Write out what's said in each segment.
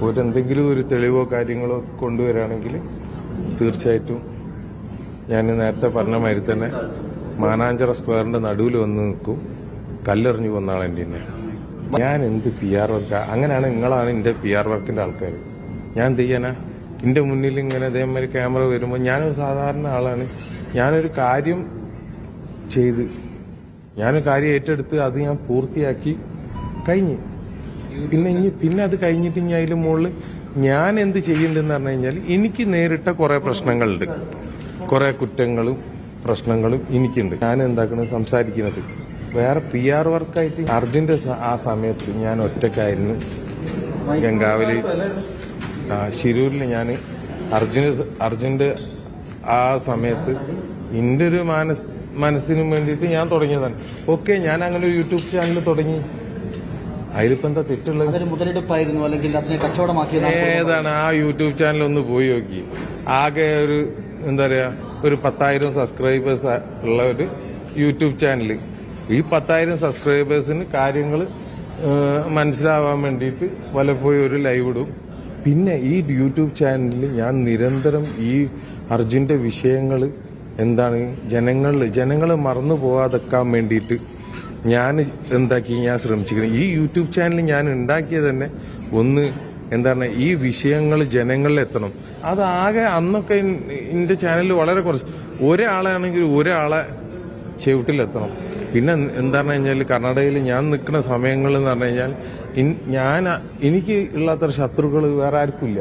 ഒരു എന്തെങ്കിലും ഒരു തെളിവോ കാര്യങ്ങളോ കൊണ്ടുവരാണെങ്കിൽ തീർച്ചയായിട്ടും ഞാൻ നേരത്തെ പറഞ്ഞ മാതിരി തന്നെ മാനാഞ്ചിറ സ്ക്വയറിന്റെ നടുവിൽ വന്ന് നിൽക്കും. കല്ലെറിഞ്ഞു വന്നാണ് എന്റെ എന്നെ ഞാൻ എന്ത് പി ആർ വർക്ക് അങ്ങനെയാണ് നിങ്ങളാണ് എന്റെ പി ആർ വർക്കിന്റെ ആൾക്കാർ ഞാൻ ചെയ്യാനാ? എന്റെ മുന്നിൽ ഇങ്ങനെ അതേമാതിരി ക്യാമറ വരുമ്പോൾ ഞാനൊരു സാധാരണ ആളാണ്. ഞാനൊരു കാര്യം ചെയ്ത് ഞാനൊരു കാര്യം ഏറ്റെടുത്ത് അത് ഞാൻ പൂർത്തിയാക്കി കഴിഞ്ഞു. പിന്നെ ഇനി പിന്നെ അത് കഴിഞ്ഞിട്ട് ഇനി അതിന് മുകളിൽ ഞാൻ എന്ത് ചെയ്യണ്ടെന്ന് പറഞ്ഞു കഴിഞ്ഞാൽ എനിക്ക് നേരിട്ട കുറെ പ്രശ്നങ്ങളുണ്ട്. കുറെ കുറ്റങ്ങളും പ്രശ്നങ്ങളും എനിക്കുണ്ട്. ഞാൻ എന്താക്കണ സംസാരിക്കുന്നത്? വേറെ പി ആർ വർക്കായിട്ട് അർജുന്റെ ആ സമയത്ത് ഞാൻ ഒറ്റക്കായിരുന്നു. ഗംഗാവലി. ശിരൂരിൽ ഞാൻ അർജുന അർജുന്റെ ആ സമയത്ത് എന്റെ ഒരു മനസ് മനസ്സിനും വേണ്ടിയിട്ട് ഞാൻ തുടങ്ങിയതാണ്. ഓക്കെ ഞാൻ അങ്ങനെ ഒരു യൂട്യൂബ് ചാനൽ തുടങ്ങി. അതിലിപ്പോ എന്താ തെറ്റുള്ളത് മുതലെടുപ്പായിരുന്നു അല്ലെങ്കിൽ അതിനെ കച്ചവടമാക്കി ഏതാണ് ആ യൂട്യൂബ് ചാനൽ ഒന്ന് പോയി നോക്കി. ആകെ ഒരു എന്താ പറയാ ഒരു പത്തായിരം സബ്സ്ക്രൈബേഴ്സ് ഉള്ള ഒരു യൂട്യൂബ് ചാനൽ ഈ പത്തായിരം സബ്സ്ക്രൈബേഴ്സിന് കാര്യങ്ങൾ മനസ്സിലാവാൻ വേണ്ടിയിട്ട് പലപ്പോഴും ഒരു ലൈവ് ഇടും. പിന്നെ ഈ യൂട്യൂബ് ചാനലിൽ ഞാൻ നിരന്തരം ഈ അർജുന്റെ വിഷയങ്ങൾ എന്താണ് ജനങ്ങളിൽ ജനങ്ങൾ മറന്നു പോകാതെക്കാൻ വേണ്ടിയിട്ട് ഞാൻ എന്താക്കി ഞാൻ ശ്രമിച്ചിരിക്കുന്നത് ഈ യൂട്യൂബ് ചാനൽ ഞാൻ ഉണ്ടാക്കിയത് തന്നെ ഒന്ന് എന്താണ് ഈ വിഷയങ്ങൾ ജനങ്ങളിൽ എത്തണം. അതാകെ അന്നൊക്കെ എന്റെ ചാനലിൽ വളരെ കുറച്ച്. ഒരാളാണെങ്കിൽ ഒരാളെ ചുവട്ടിലെത്തണം പിന്നെ എന്താ പറഞ്ഞു കഴിഞ്ഞാൽ കർണാടകയിൽ ഞാൻ നിൽക്കുന്ന സമയങ്ങൾ എന്ന് പറഞ്ഞു കഴിഞ്ഞാൽ ഞാൻ എനിക്ക് ഉള്ളത്ര ശത്രുക്കൾ വേറെ ആർക്കും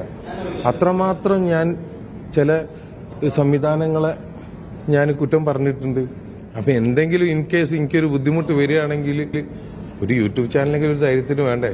അത്രമാത്രം ഞാൻ ചില സംവിധാനങ്ങളെ ഞാൻ കുറ്റം പറഞ്ഞിട്ടുണ്ട്. അപ്പൊ എന്തെങ്കിലും ഇൻ കേസ് എനിക്കൊരു ബുദ്ധിമുട്ട് വരികയാണെങ്കിൽ ഒരു യൂട്യൂബ് ചാനലെങ്കിലും ഒരു ധൈര്യത്തിന് വേണ്ടേ?